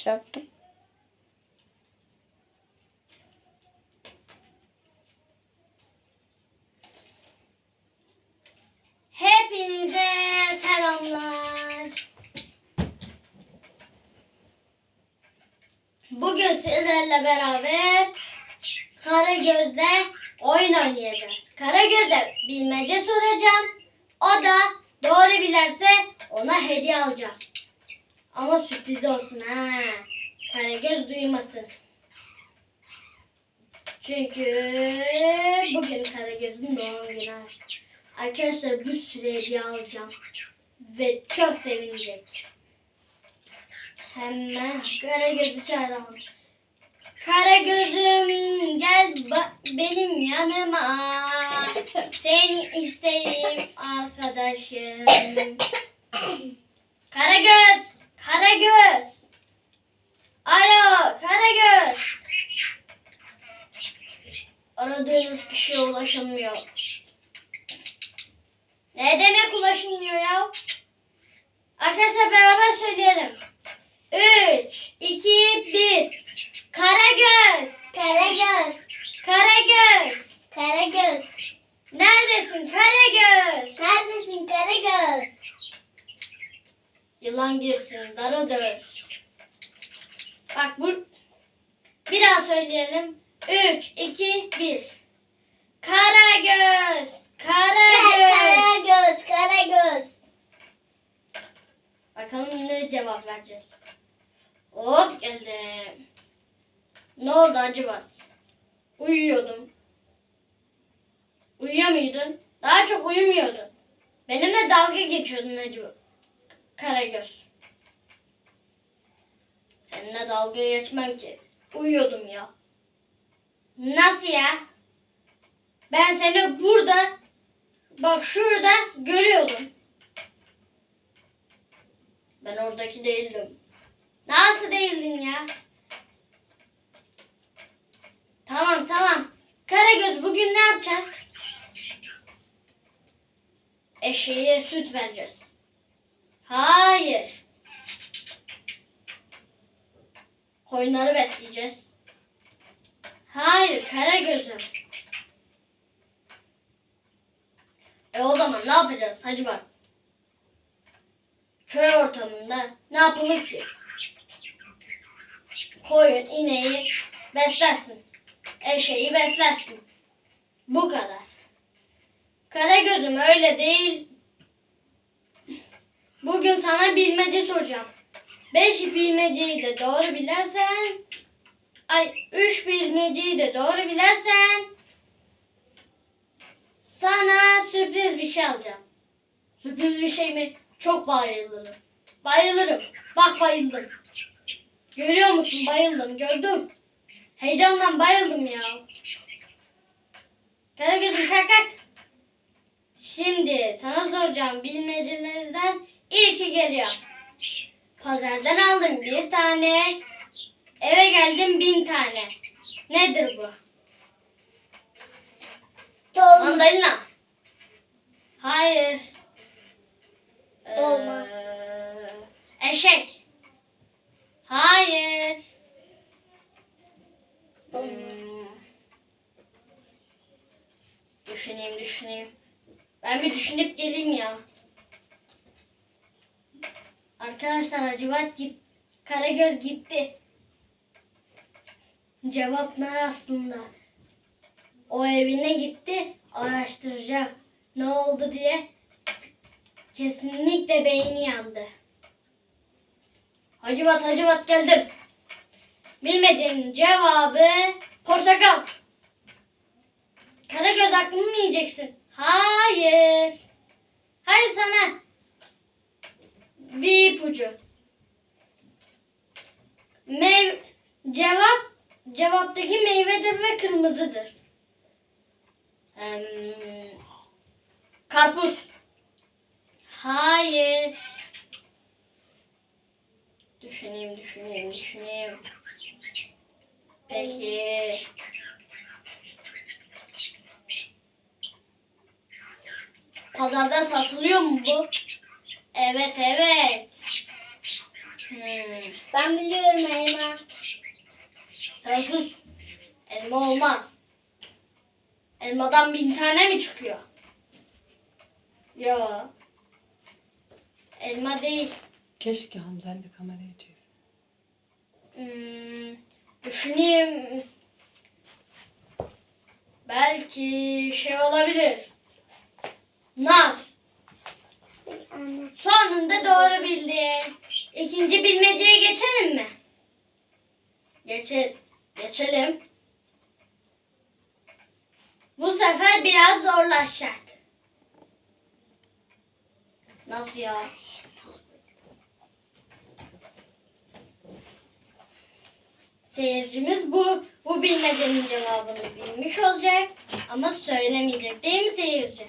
başlattım. Hepinize selamlar. Bugün sizlerle beraber Karagöz'de oyun oynayacağız. Karagöz'de bilmece soracağım. O da doğru bilirse ona hediye alacağım. Ama sürpriz olsun ha. Karagöz duymasın. Çünkü bugün Karagöz'ün doğum günü. Arkadaşlar sürü hediye alacağım. Ve çok sevinecek. Hemen Karagöz'ü çağıralım. Karagöz'üm gel benim yanıma. Seni isteyeyim arkadaşım. Karagöz! Karagöz! Alo Karagöz! Aradığınız kişiye ulaşılmıyor. Ne demek ulaşılmıyor ya? Arkadaşlar beraber söyleyelim. 3, 2, 1. Karagöz! Karagöz. Karagöz! Karagöz. Neredesin Karagöz? Neredesin Karagöz? Yılan girsin, dara döz. Bak bu... Bir daha söyleyelim. 3, 2, 1. Karagöz! Karagöz! Karagöz. Karagöz. Bakalım ne cevap verecek. Hop geldim. Ne oldu Acıbat? Uyuyordum. Uyuyor muydun? Daha çok uyumuyordun. Benimle dalga geçiyordun Acıbat. Karagöz. Seninle dalga geçmem ki. Uyuyordum ya. Nasıl ya? Ben seni burada, bak şurada görüyordum. Ben oradaki değildim. Nasıl değildin ya? Tamam tamam. Karagöz bugün ne yapacağız? Eşeğe süt vereceğiz. Hayır. Koyunları besleyeceğiz. Hayır Karagöz'üm. E o zaman ne yapacağız? Hacı bak. Köy ortamında ne yapılır ki? Koyun, ineği beslersin. Eşeği beslersin. Bu kadar. Karagöz'üm öyle değil. Bugün sana bilmece soracağım. Beş bilmeceyi de doğru bilersen ay üç bilmeceyi de doğru bilersen sana sürpriz bir şey alacağım. Sürpriz bir şey mi? Çok bayılırım. Bayılırım. Bak bayıldım. Görüyor musun? Bayıldım. Gördüm. Heyecandan bayıldım ya. Karagöz'üm kalk kalk. Şimdi sana soracağım bilmecelerden ilki geliyor. Pazardan aldım bir tane. Eve geldim bin tane. Nedir bu? Dolma. Mandalina. Hayır. Dolma. Ee, eşek. Hayır. Dolma. Hmm. Düşüneyim düşüneyim. Ben bir düşünüp geleyim ya. Arkadaşlar Hacivat git. Karagöz gitti. Cevaplar aslında. O evine gitti araştıracak. Ne oldu diye kesinlikle beyni yandı. Hacivat Hacivat geldim. Bilmecenin cevabı portakal. Karagöz aklını mı yiyeceksin? Hayır. Hayır sana. Bir ipucu. Mev cevap cevaptaki meyvedir ve kırmızıdır. Em, karpuz. Hayır. Düşüneyim, düşüneyim, düşüneyim. Peki. Pazarda satılıyor mu bu? Evet, evet. Hmm. Ben biliyorum elma. Sen sus. Elma olmaz. Elmadan bin tane mi çıkıyor? Yo. Elma değil. Keşke Hamza ile kameraya çeksin. Hmm, düşüneyim. Belki şey olabilir. Nar. Sonunda doğru bildin. İkinci bilmeceye geçelim mi? Geçe geçelim. Bu sefer biraz zorlaşacak. Nasıl ya? Seyircimiz bu bu bilmecenin cevabını bilmiş olacak ama söylemeyecek değil mi seyirci?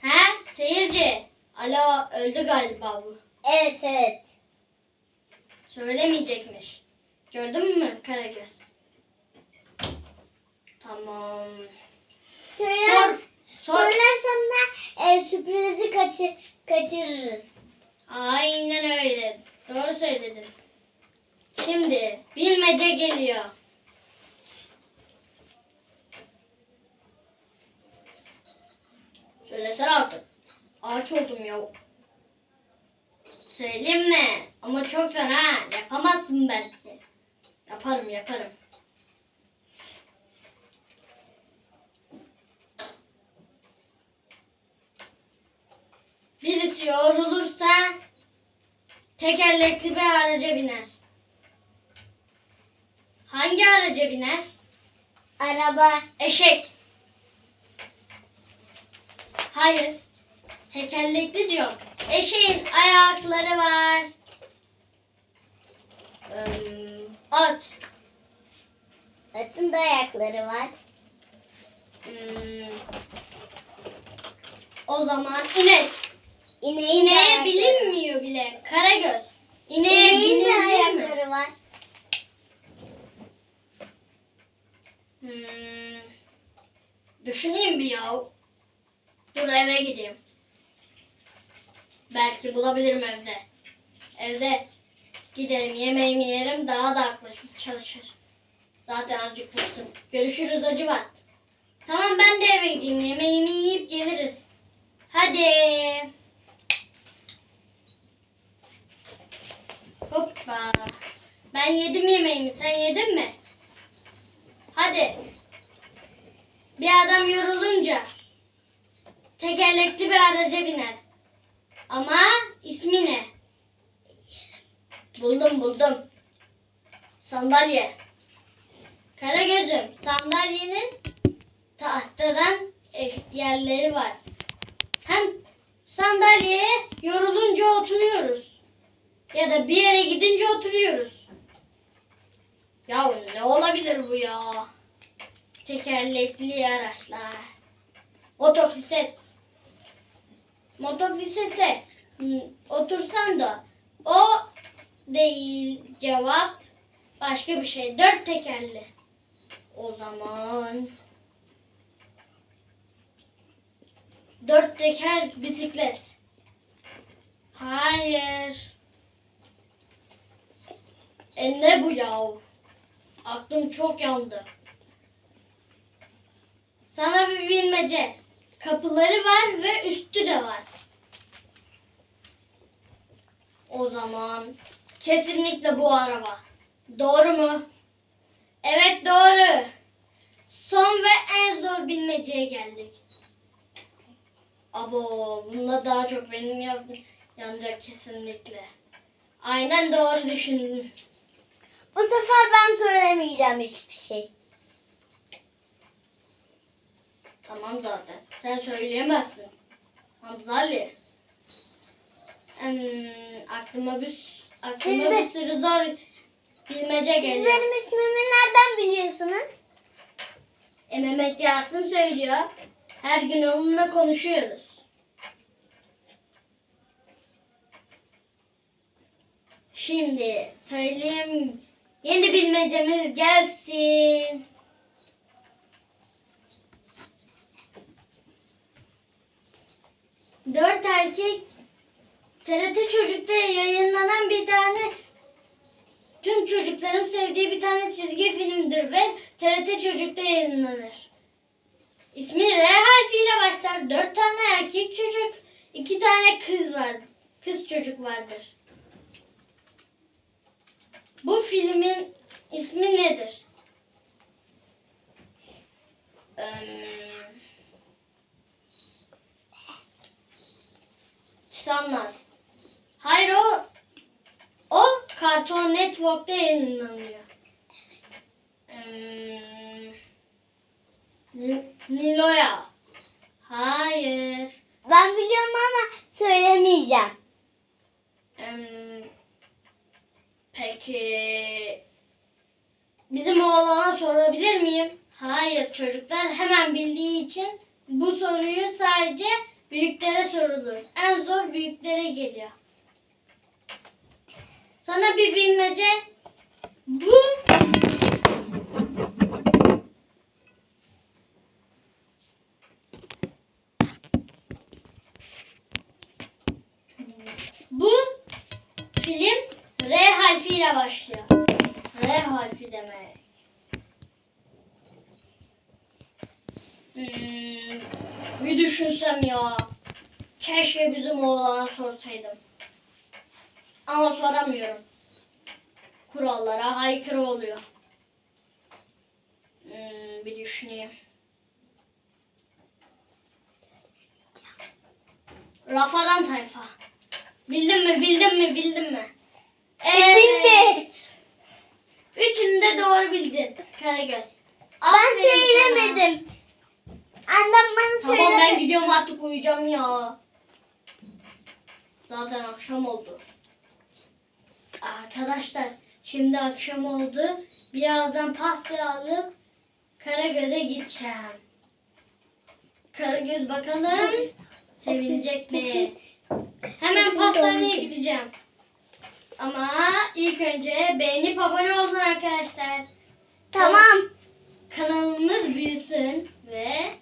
He seyirci. Alo öldü galiba bu. Evet evet. Söylemeyecekmiş. Gördün mü Karagöz? Tamam. Söyler, Sor. Sor. Söylersem de e, sürprizi kaçı, kaçırırız. Aynen öyle. Doğru söyledin. Şimdi bilmece geliyor. Söylesene artık. Ağaç oldum ya. Söyleyeyim mi? Ama çok zor ha. Yapamazsın belki. Yaparım yaparım. Birisi yorulursa tekerlekli bir araca biner. Hangi araca biner? Araba. Eşek. Hayır. Tekerlekli diyor. Eşeğin ayakları var. Im, at. Atın da ayakları var. Hmm. O zaman inek. İneğin de İneğe ayakları- bilinmiyor bile. Karagöz. İneğe İneğin de mi? ayakları var. Hmm. Düşüneyim bir ya. Dur eve gideyim. Belki bulabilirim evde. Evde giderim yemeğimi yerim daha da aklı çalışır. Zaten acıkmıştım. Görüşürüz Acıbat. Tamam ben de eve gideyim. Yemeğimi yiyip geliriz. Hadi. Hoppa. Ben yedim yemeğimi. Sen yedin mi? Hadi. Bir adam yorulunca tekerlekli bir araca biner. Ama ismi ne? Buldum buldum. Sandalye. Karagöz'üm sandalyenin tahtadan yerleri var. Hem sandalyeye yorulunca oturuyoruz. Ya da bir yere gidince oturuyoruz. Ya ne olabilir bu ya? Tekerlekli araçlar. Motosiklet. Motosiklete otursan da o değil cevap. Başka bir şey. Dört tekerli. O zaman dört teker bisiklet. Hayır. E ne bu yahu? Aklım çok yandı. Sana bir bilmece. Kapıları var ve üstü de var. O zaman kesinlikle bu araba. Doğru mu? Evet doğru. Son ve en zor bilmeceye geldik. Abo bunda daha çok benim yap yanacak kesinlikle. Aynen doğru düşündün. Bu sefer ben söylemeyeceğim hiçbir şey. Tamam zaten. Sen söyleyemezsin. Hamza Ali. Em, aklıma bir aklıma Siz bir sürü zor bilmece Siz geliyor. benim ismimi nereden biliyorsunuz? E, Mehmet Yasin söylüyor. Her gün onunla konuşuyoruz. Şimdi söyleyeyim. Yeni bilmecemiz gelsin. Dört erkek TRT Çocuk'ta yayınlanan bir tane tüm çocukların sevdiği bir tane çizgi filmdir ve TRT Çocuk'ta yayınlanır. İsmi R harfiyle başlar. Dört tane erkek çocuk, iki tane kız var. Kız çocuk vardır. Bu filmin ismi nedir? Eee, Titanlar. Hayır o o Cartoon Network'ta yayınlanıyor. Ni- Nilo'ya. Hayır. Ben biliyorum ama söylemeyeceğim. Eee, peki bizim oğlana sorabilir miyim? Hayır çocuklar hemen bildiği için bu soruyu sadece büyüklere sorulur. En zor büyüklere geliyor. Sana bir bilmece. Bu bu film R harfiyle başlıyor. R harfi demek. Hmm, bir düşünsem ya. Keşke bizim oğlana sorsaydım. Ama soramıyorum. Kurallara aykırı oluyor. Hmm, bir düşüneyim. Rafadan tayfa. Bildin mi? Bildin mi? Bildin mi? Evet. Üçünü de doğru bildin. Karagöz. Ben Aferin sana. Annem bana Tamam ben söyledi. gidiyorum artık uyuyacağım ya. Zaten akşam oldu. Arkadaşlar şimdi akşam oldu. Birazdan pasta alıp Karagöz'e gideceğim. Karagöz bakalım sevinecek mi? Hemen pastaneye gideceğim. Ama ilk önce beğenip abone olun arkadaşlar. Tamam. Kanalımız büyüsün ve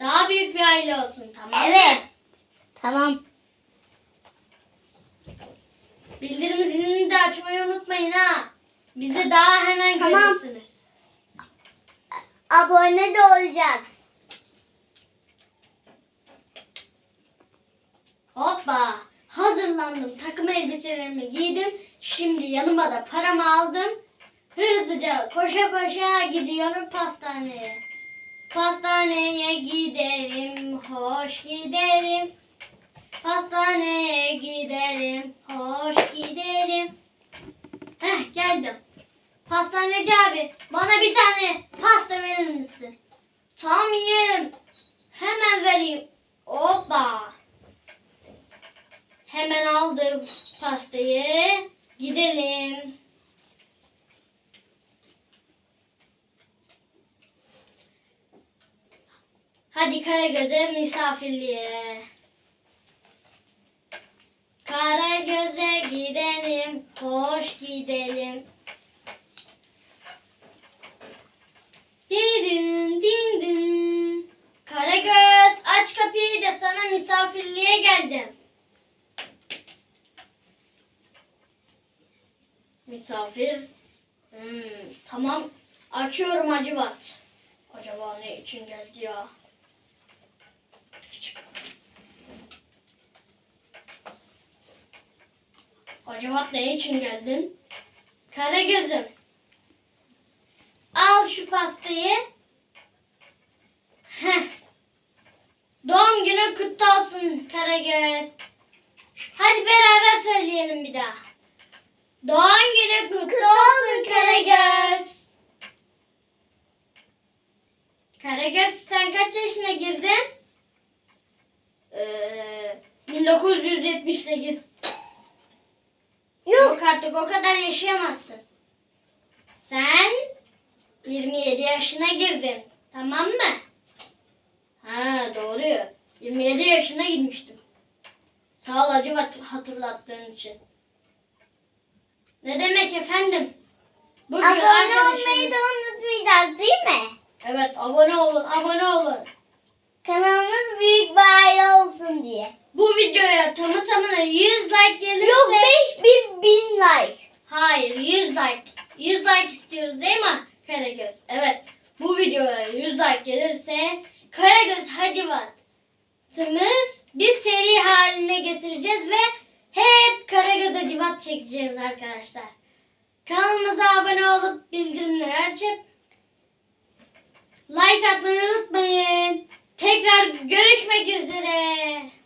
daha büyük bir aile olsun tamam mı? Evet. Tamam. Bildirim zilini de açmayı unutmayın ha. Bizi daha hemen Tamam. görürsünüz. Abone de olacağız. Hoppa. Hazırlandım. Takım elbiselerimi giydim. Şimdi yanıma da paramı aldım. Hızlıca koşa koşa gidiyorum pastaneye. Pastaneye giderim, hoş giderim. Pastaneye giderim, hoş giderim. Heh geldim. Pastaneci abi bana bir tane pasta verir misin? Tam yerim. Hemen vereyim. Hoppa. Hemen aldım pastayı. Gidelim. Hadi Karagöz'e misafirliğe. Karagöz'e gidelim, hoş gidelim. Din din din. Karagöz aç kapıyı da sana misafirliğe geldim. Misafir. Hmm, tamam. Açıyorum Hacivat. Acaba ne için geldi ya? Hacivat ne için geldin? Karagöz'üm. Al şu pastayı. Heh. Doğum günün kutlu olsun Karagöz. Hadi beraber söyleyelim bir daha. Doğum günün kutlu olsun Karagöz. Karagöz sen kaç yaşına girdin? Ee, 1978. Yok artık o kadar yaşayamazsın. Sen 27 yaşına girdin. Tamam mı? Ha doğru. 27 yaşına girmiştim. Sağ ol acı hat- hatırlattığın için. Ne demek efendim? Bugün Abone arkadaşım- olmayı da unutmayacağız değil mi? Evet abone olun abone olun. Kanalımız büyük bir aile olsun diye. Bu videoya tamı tamına 100 like gelirse Yok 5000 bin like. Hayır 100 like. 100 like istiyoruz değil mi Karagöz? Evet. Bu videoya 100 like gelirse Karagöz Hacivat'ımız bir seri haline getireceğiz ve hep Karagöz Hacivat çekeceğiz arkadaşlar. Kanalımıza abone olup bildirimleri açıp like atmayı unutmayın. Tekrar görüşmek üzere.